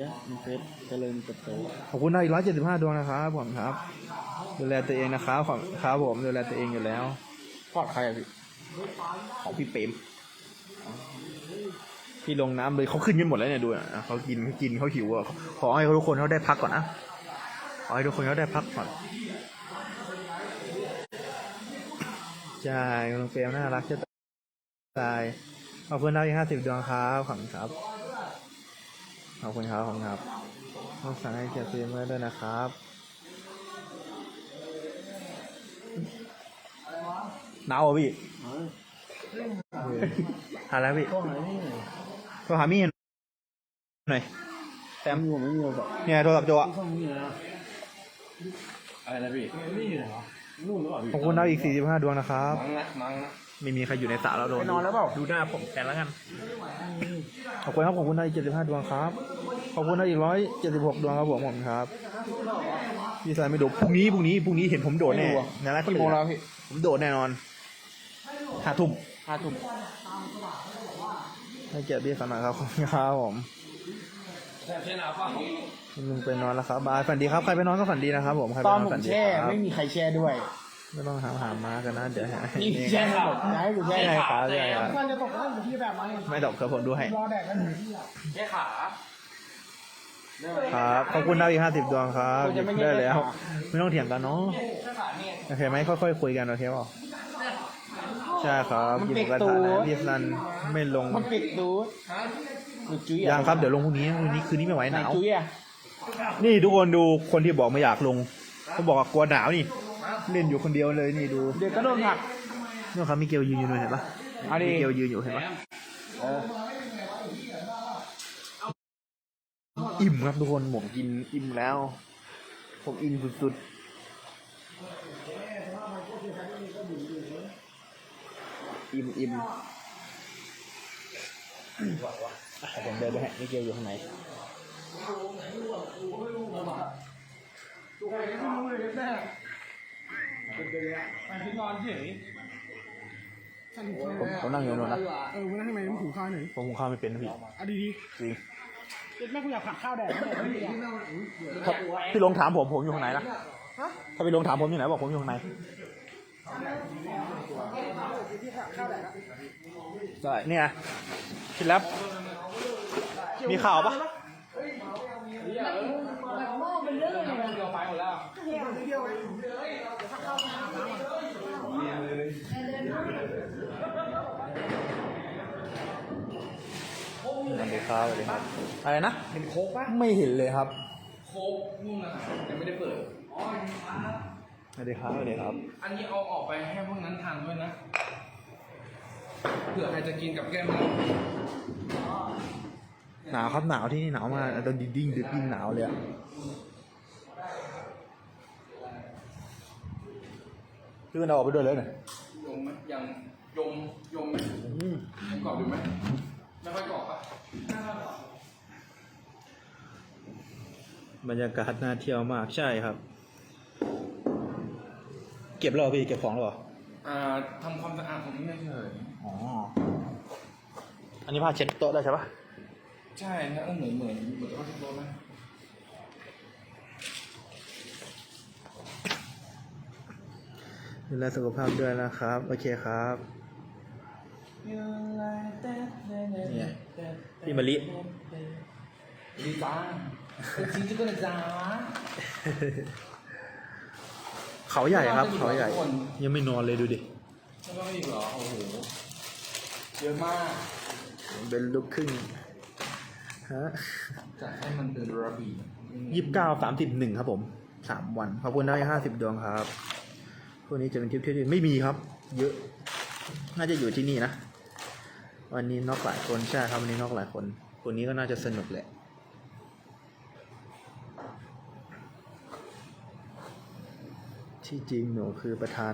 น้องเฟสเจริญเติบโตขอบคุณนะอีกร้อยเจ็ดสิบห้าดวงนะครับผมครับ ดูแลตัวเองนะครับขอบครับผมดูแลตัวเองอยู่แล้วพอดใครอะพี่ของพี่เปรมพี่ลงน้ำเลยเขาขึ้นกันหมดแล้วเนี่ยดูอะเขากินเขากินเขาหิวอะขอให้ทุกคนเขาได้พักก่อนนะขอให้ทุกคนเขาได้พักก่อนใช่คุณลุงเฟรมน่ารักจะตายขอบคุณดาวอีกห้าสิบดวงครับขอบคุณครับ ขอบคุณครับขอบคุณครับต้องสั่งให้เกียรติเมื่อด้วยนะครับหนาวอะพี่หาแล้วพี่ช่วงไหนนี่โทรหามี่หน่อยแซมมีผมไม่มีโทรศัพท์เนี่ยโทรศัพท์โจอะช่องนี้นะอะไรนะพี่นี่อยู่ไหนวะนู่นหรือเปล่าพี่ขอบคุณดาวอีก 45 ดวงนะครับ มั้งนะมั้งนะ ไม่มีใครอยู่ในสระแล้วโดนไปนอนแล้วเปล่าดูหน้าผมแทนแล้วกัน ขอบคุณครับขอบคุณดาวอีก75ดวงครับ ขอบคุณดาวอีก176ดวงครับผมผมครับ พี่สายไม่โดดพรุ่งนี้พรุ่งนี้พรุ่งนี้เห็นผมโดดแน่ในร้านเขากี่เหลืโมงแล้วอพี่ผมโดดแน่นอนห้าทุ่มห้าทุ่มให้เกียรติพี่สมัยครับขอบคุณครับผมแช่น้ำเปล่าลุงไปนอนแล้วครับบายฝันดีครับใครไปนอนก็ฝันดีนะครับผมใครไปตอนนอนผมฝันดีแช่ครับ ไม่มีใครแช่ด้วย ไม่ต้องหาหามากันนะ เดี๋ยวหานี่แช่ให้หมดย้ายกูแช่ใช่ครับใช่ครับมันจะตกได้อยู่ที่แบบไหนไม่ดอกครับผมดูให้ รอแดดกันอยู่ที่อะแช่ขาครับ ขอบคุณดาวอีกห้าสิบดวงครับคุณจะไม่ได้แล้วแก้ปัญหาไม่ต้องเถียงกันเนาะ โอเคไหมค่อยๆคุยกันโอเคเปล่าใช่ครับยินดีกับทานนะพี่สนันไม่ลงมันปิดดูดดูดจุ้ยอะยังครับ เดี๋ยวลงพรุ่งนี้พรุ่งนี้คืนนี้ไม่ไหวไหหนนาวจุ้ยอะนี่ทุกคนดูคนที่บอกไม่อยากลงเขาบอกว่ากลัวหนาวนี่ เล่นอยู่คนเดียวเลยนี่ดูเดี๋ยวก็โดนหักนี่ครับมีเกลยืนอยู่ด้วยเห็นปะเอาดิมีเกลยืนอยู่เห็นปะเอออิ่มครับทุกคนผมกินอิ่มแล้ว ผมอิ่มสุดๆ อิ่มอิ่มอะผมเดินไปให้มิเกลอยู่ข้างใน ผมผมนั่งอยู่โน่นนะเออวันนั้นทำไมไม่หุงข้าวหน่อยผมหุงข้าวไม่เป็นนะพี่อะดีดีจริงๆแม่กูอยากผัดข้าวแดดไม่ได้ไม่ได้ถ้าพี่ลงถามผมผมอยู่ข้างในนะถ้าพี่ลงถามผมอยู่ไหนบอกผมอยู่ข้างในได้เนี่ยคิดแล้วมีข่าวปะ สวัสดีครับสวัสดีครับอะไรนะเห็นโค้กปะไม่เห็นเลยครับ โค้กนู่นน่ะยังไม่ได้เปิดสวัสดีครับสวัสดีครับ อันนี้เอาออกไปให้พวกนั้นทานด้วยนะเผื่อใครจะกินกับแก้มเราหนาวครับหนาวที่นี่หนาวมากตอนดิ้งดิ้งดึกยิ่งหนาวเลยอะ พี่มันเอาออกไปด้วยเลยหน่อยยมไหมยังยมยมไหมยังกรอบอยู่ไหมไม่ค่อยกรอบปะบรรยากาศน่าเที่ยวมากใช่ครับ เก็บแล้วเหรอพี่เก็บของแล้วเหรออ่าทำความสะอาดของนี่เฉยอ๋ออันนี้ผ้าเช็ดโต๊ะได้ใช่ปะใช่นะเออเหมือนเหมือนเหมือนว่าที่โดนนะ ดูแลสุขภาพด้วยนะครับ โอเคครับเนี่ยพี่มะลิ ดีจ้าเป็นจริงจุกนะจ้าเขาใหญ่ครับ เขาใหญ่ ยังไม่นอนเลยดูดิ แล้วก็อีกเหรอ โอ้โห เยอะมาก เป็นลูกครึ่งฮะจะให้มันเป็นระเบียบยี่สิบเก้าสามสิบหนึ่งครับผมสามวัน ขอบคุณได้ห้าสิบดวงครับ พวกนี้จะเป็นทริปที่ไม่มีครับ เยอะ น่าจะอยู่ที่นี่นะ วันนี้นอกหลายคนใช่ครับวันนี้นอกหลายคน คนนี้ก็น่าจะสนุกแหละที่จริงหนูคือประธาน